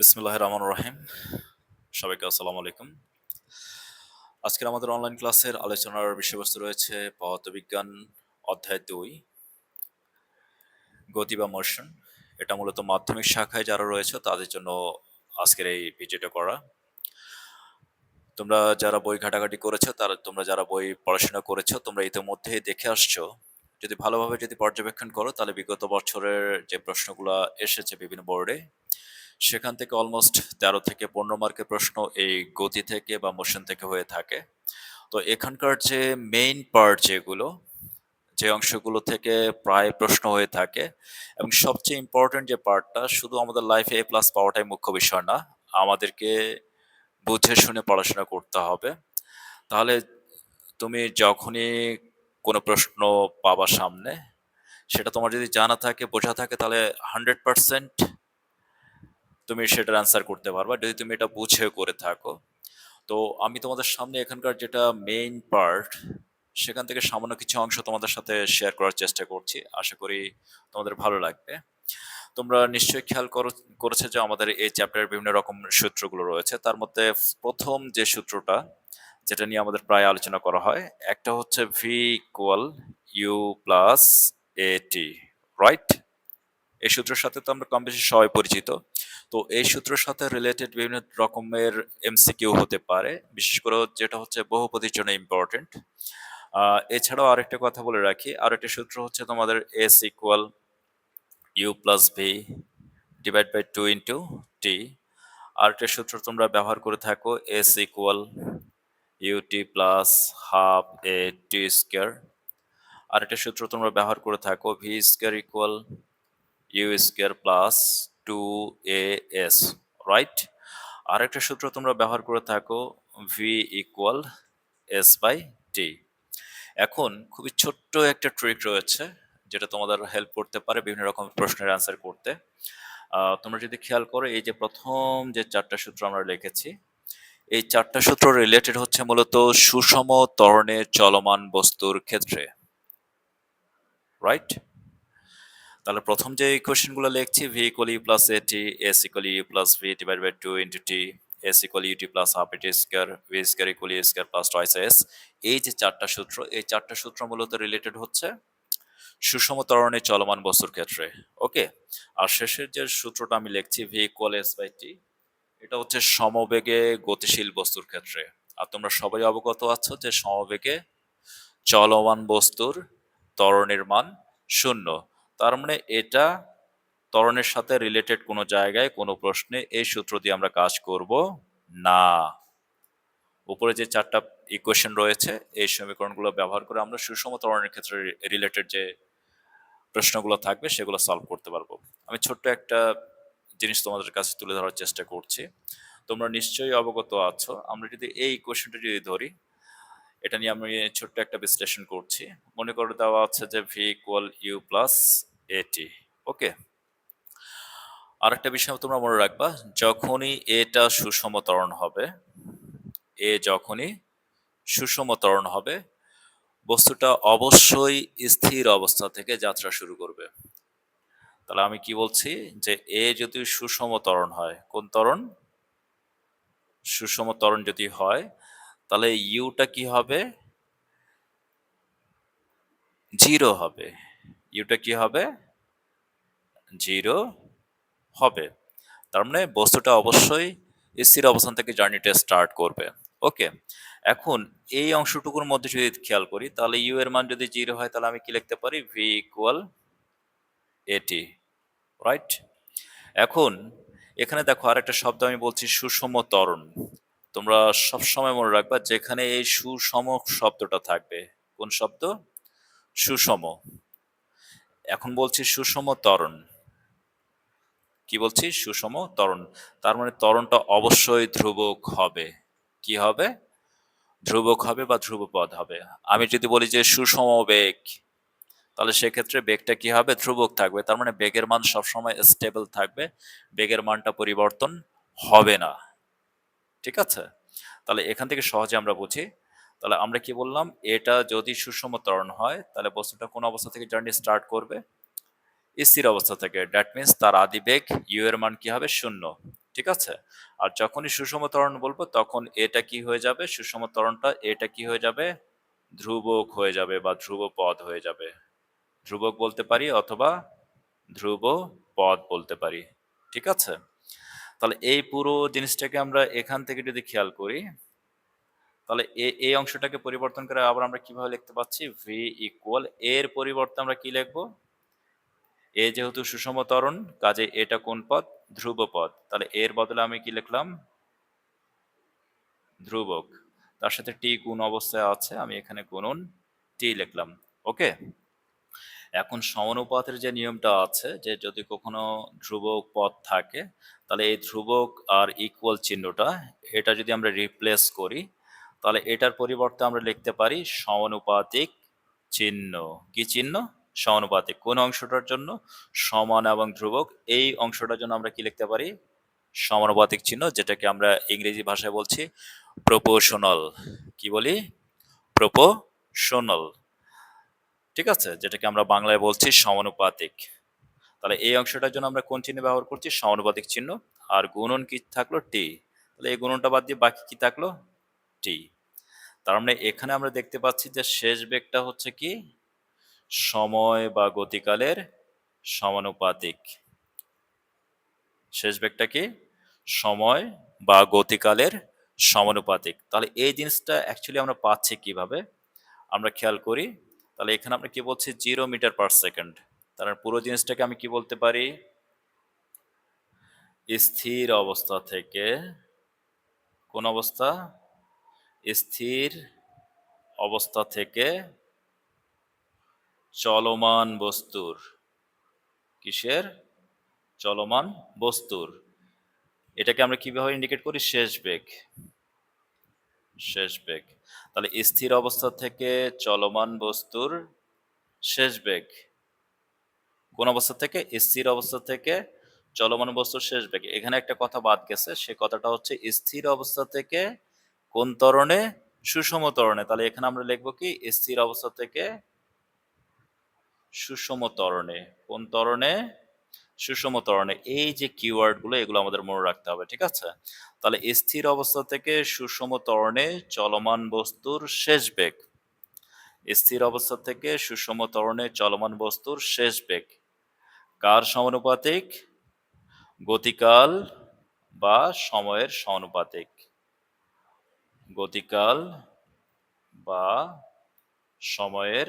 বিসমুল্লাহ রহমান রহিম। সবাইকে আসসালামু আলাইকুম। আজকের আমাদের অনলাইন ক্লাসের আলোচনার বিষয়বস্তু রয়েছে পদার্থবিজ্ঞান অধ্যায় দুই, গতি বা মোশন এটা মূলত মাধ্যমিক শাখায় যারা রয়েছে, তাদের জন্য আজকের এই ভিডিওটা করা। তোমরা যারা বই ঘাটাঘাটি করেছ, তারা তোমরা যারা বই পড়াশোনা করেছ, তোমরা ইতিমধ্যেই দেখে আসছো। যদি ভালোভাবে যদি পর্যবেক্ষণ করো, তাহলে বিগত বছরের যে প্রশ্নগুলো এসেছে বিভিন্ন বোর্ডে সেখান থেকে অলমোস্ট তেরো থেকে পনেরো মার্কের প্রশ্ন এই গতি থেকে বা মোশন থেকে হয়ে থাকে। তো এখানকার যে মেইন পার্ট যেগুলো, যে অংশগুলো থেকে প্রায় প্রশ্ন হয়ে থাকে এবং সবচেয়ে ইম্পর্টেন্ট যে পার্টটা শুধু আমাদের লাইফে এ প্লাস পাওয়াটাই মুখ্য বিষয় না, আমাদেরকে বুঝে শুনে পড়াশোনা করতে হবে। তাহলে তুমি যখনই কোনো প্রশ্ন পাবা সামনে, সেটা তোমার যদি জানা থাকে, বোঝা থাকে, তাহলে হান্ড্রেড পার্সেন্ট তুমি সেটার অ্যান্সার করতে পারবা। যদি তুমি এটা বুঝে করে থাকো, তো আমি তোমাদের সামনে এখানকার যেটা মেইন পার্ট সেখান থেকে সামান্য কিছু অংশ তোমাদের সাথে শেয়ার করার চেষ্টা করছি। আশা করি তোমাদের ভালো লাগবে। তোমরা নিশ্চয়ই খেয়াল করো, করেছে যে আমাদের এই চ্যাপ্টারের বিভিন্ন রকম সূত্রগুলো রয়েছে। তার মধ্যে প্রথম যে সূত্রটা, যেটা নিয়ে আমাদের প্রায় আলোচনা করা হয়, একটা হচ্ছে v equal u plus a t right এই সূত্রের সাথে তো আমরা কম বেশি সবাই পরিচিত। তো এই সূত্রের সাথে রিলেটেড বিভিন্ন রকমের এমসিকিউ হতে পারে। বিশেষ করে যেটা হচ্ছে বহুপদীর জন্য ইম্পর্টেন্ট এছাড়াও আরেকটা কথা বলে রাখি, আরেকটা সূত্র হচ্ছে তোমাদের s equal u plus v divide by two into t আরেকটা সূত্র তোমরা ব্যবহার করে থাকো s equal u t plus half a t square আরেকটা সূত্র তোমরা ব্যবহার করে থাকো v square equal u square plus two a s right আরেকটা সূত্র তোমরা ব্যবহার করে থাকো v equal s by t এখন খুবই ছোট্ট একটা ট্রিক রয়েছে, যেটা তোমাদের হেল্প করতে পারে বিভিন্ন রকম প্রশ্নের অ্যান্সার করতে। তোমরা যদি খেয়াল করো, এই যে প্রথম যে চারটা সূত্র আমরা লিখেছি, এই চারটা সূত্র রিলেটেড হচ্ছে মূলত সুষম ত্বরণে চলমান বস্তুর ক্ষেত্রে রাইট তাহলে প্রথম যে ইকুয়েশনগুলো লিখছি v equal u plus a t s equal u plus v divide by two into t s equal u t plus half a t square v square equal u square plus two a s এই যে চারটা সূত্র, এই চারটা সূত্র মূলত related হচ্ছে সুষম ত্বরণে চলমান বস্তুর ক্ষেত্রে ওকে আর শেষের যে সূত্রটা আমি লিখছি v equal s by t এটা হচ্ছে সমবেগে গতিশীল বস্তুর ক্ষেত্রে। আর তোমরা সবাই অবগত আছো যে সমবেগে চলমান বস্তুর ত্বরণের মান শূন্য। তার মানে এটা ত্বরণের সাথে রিলেটেড কোনো জায়গায় কোনো প্রশ্নে এই সূত্র দিয়ে আমরা কাজ করব না। উপরে যে চারটা ইকুয়েশন রয়েছে, এই সমীকরণগুলো ব্যবহার করে আমরা সুষম ত্বরণের ক্ষেত্রে রিলেটেড যে প্রশ্নগুলো থাকবে সেগুলো সলভ করতে পারব। আমি ছোট্ট একটা জিনিস তোমাদের কাছে তুলে ধরার চেষ্টা করছি। তোমরা নিশ্চয়ই অবগত আছো, আমরা যদি এই ইকুয়েশনটা যদি ধরি, এটা নিয়ে আমি ছোট্ট একটা বিশ্লেষণ করছি। মনে করে দেওয়া আছে যে ভি ইকুয়াল ইউ প্লাস এটি। ওকে। আরেকটা বিষয় তোমরা মনে রাখবা, যখনই এটা সুষম ত্বরণ হবে, এ যখনই সুষম ত্বরণ হবে, বস্তুটা অবশ্যই স্থির অবস্থা থেকে যাত্রা শুরু করবে। তাহলে আমি কি বলছি? যে এ যদি সুষম ত্বরণ হয়, কোন ত্বরণ? সুষম ত্বরণ যদি হয়, তাহলে ইউটা কি হবে? জিরো হবে। ইউটা কি হবে? জিরো হবে। তার মানে বস্তুটা অবশ্যই স্থির অবস্থান থেকে জার্নিটা স্টার্ট করবে। ওকে, এখন এই অংশটুকুর মধ্যে যদি খেয়াল করি, তাহলে ইউ এর মান যদি জিরো হয়, তাহলে আমি কি লিখতে পারি? ভি ইকুয়াল এটি রাইট এখন এখানে দেখো আর একটা শব্দ আমি বলছি সুষম ত্বরণ। তোমরা সবসময় মনে রাখবা যেখানে এই সুষম শব্দটা থাকবে। কোন শব্দ? সুষম। এখন বলছি সুষম ত্বরণ। কি বলছি? সুষম ত্বরণ। তার মানে ত্বরণটা অবশ্যই ধ্রুবক হবে। কি হবে? ধ্রুবক হবে বা ধ্রুবপদ হবে। আমি যদি বলি যে সুষম বেগ, তাহলে সেক্ষেত্রে বেগটা কি হবে? ধ্রুবক থাকবে। তার মানে বেগের মান সবসময় স্টেবল থাকবে। বেগের মানটা পরিবর্তন হবে না। ঠিক আছে? তাহলে এখান থেকে সহজে আমরা বুঝি তাহলে আমরা কি বললাম? এটা যদি সুষম ত্বরণ হয়, তাহলে বস্তুটা কোন অবস্থা থেকে জার্নি স্টার্ট করবে? স্থির অবস্থা থেকে। ড্যাট মিনস তার আদি বেগ ইউ এর মান কি হবে? শূন্য। ঠিক আছে? আর যখনই সুষম ত্বরণ বলব, তখন এটা কি হয়ে যাবে? সুষম ত্বরণটা এটা কি হয়ে যাবে? ধ্রুবক হয়ে যাবে বা ধ্রুব পদ হয়ে যাবে। ধ্রুবক বলতে পারি অথবা ধ্রুব পদ বলতে পারি। ঠিক আছে? তাহলে এই পুরো জিনিসটাকে আমরা এখান থেকে যদি খেয়াল করি তাহলে এই অংশটাকে পরিবর্তন করে আবার আমরা কীভাবে লিখতে পাচ্ছি? ভি ইকুয়াল এর পরিবর্তে আমরা কি লিখব? এ যেহেতু সুষম ত্বরণ, কাজে এটা কোন পদ? ধ্রুব পদ। তাহলে এর বদলে আমি কি লিখলাম? ধ্রুবক। তার সাথে টি গুণ অবস্থায় আছে? আমি এখানে গুণন টি লিখলাম। ওকে? এখন সমানুপাতের যে নিয়মটা আছে, যে যদি কখনো ধ্রুবক পদ থাকে, তাহলে এই ধ্রুবক আর ইকুয়াল চিহ্নটা, এটা যদি আমরা রিপ্লেস করি তাহলে এটার পরিবর্তে আমরা লিখতে পারি সমানুপাতিক চিহ্ন। কি চিহ্ন? সমানুপাতিক। কোন অংশটার জন্য? সমান এবং ধ্রুবক। এই অংশটার জন্য আমরা কি লিখতে পারি? সমানুপাতিক চিহ্ন, যেটাকে আমরা ইংরেজি ভাষায় বলছি প্রপোশনাল কি বলি? প্রপোর্শনাল ঠিক আছে? যেটাকে আমরা বাংলায় বলছি সমানুপাতিক। তাহলে এই অংশটার জন্য আমরা কোন চিহ্ন ব্যবহার করছি? সমানুপাতিক চিহ্ন। আর গুণন কি থাকল? টি তাহলে এই গুণনটা বাদ দিয়ে বাকি কি থাকল? তার মানে এখানে আমরা দেখতে পাচ্ছি যে শেষ বেগটা হচ্ছে কি? সময় বা গতিকালের সমানুপাতিক। শেষ বেগটা কি? সময় বা গতিকালের সমানুপাতিক। তাহলে এই জিনিসটা অ্যাকচুয়ালি আমরা পাচ্ছি কীভাবে? আমরা খেয়াল করি, তাহলে এখানে আমরা কি বলছি? জিরো মিটার পার সেকেন্ড তাহলে পুরো জিনিসটাকে আমি কি বলতে পারি? স্থির অবস্থা থেকে কোন অবস্থা? স্থির অবস্থা থেকে চলমান বস্তুর। কিসের? চলমান বস্তুর। এটাকে আমরা কীভাবে ইন্ডিকেট করি? শেষ বেগ। শেষ বেগ। তাহলে স্থির অবস্থা থেকে চলমান বস্তুর শেষ বেগ। কোন অবস্থা থেকে? স্থির অবস্থা থেকে চলমান বস্তুর শেষ বেগ। এখানে একটা কথা বাদ গেছে। সে কথাটা হচ্ছে স্থির অবস্থা থেকে কোন ত্বরণে সুষম ত্বরণে তাহলে এখানে আমরা লিখব কি? স্থির অবস্থা থেকে সুষম ত্বরণে কোন ত্বরণে সুষম ত্বরণে এই যে কিওয়ার্ডগুলো, এগুলো আমাদের মনে রাখতে হবে, ঠিক আছে? তাহলে স্থির অবস্থা থেকে সুষম ত্বরণে চলমান বস্তুর শেষ বেগ। স্থির অবস্থা থেকে সুষম ত্বরণে চলমান বস্তুর শেষ বেগ। কার সমানুপাতিক? গতিকাল বা সময়ের সমানুপাতিক। গতিকাল বা সময়ের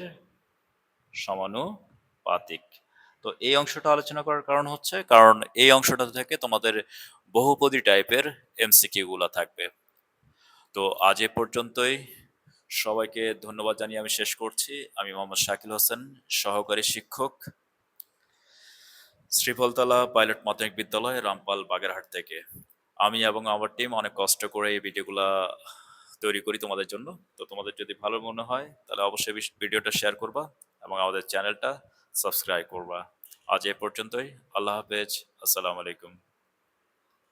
সমানুপাতিক। তো এই অংশটা আলোচনা করার কারণ হচ্ছে, কারণ এই অংশটা থেকে তোমাদের বহুপদী টাইপের এমসিকিউ গুলা থাকবে। তো আজ এ পর্যন্তই। সবাইকে ধন্যবাদ জানিয়ে আমি শেষ করছি। আমি মোহাম্মদ শাকিল হোসেন, সহকারী শিক্ষক, শ্রীফলতলা পাইলট মাধ্যমিক বিদ্যালয়, রামপাল বাগেরহাট থেকে। আমি এবং আমার টিম অনেক কষ্ট করে এই ভিডিওগুলা তৈরি করি তোমাদের জন্য। তো তোমাদের যদি ভালো মনে হয়, তাহলে অবশ্যই ভিডিওটা শেয়ার করবা এবং আমাদের চ্যানেলটা সাবস্ক্রাইব করবা। আজ এ পর্যন্তই। আল্লাহ হাফেজ। আসসালামু আলাইকুম।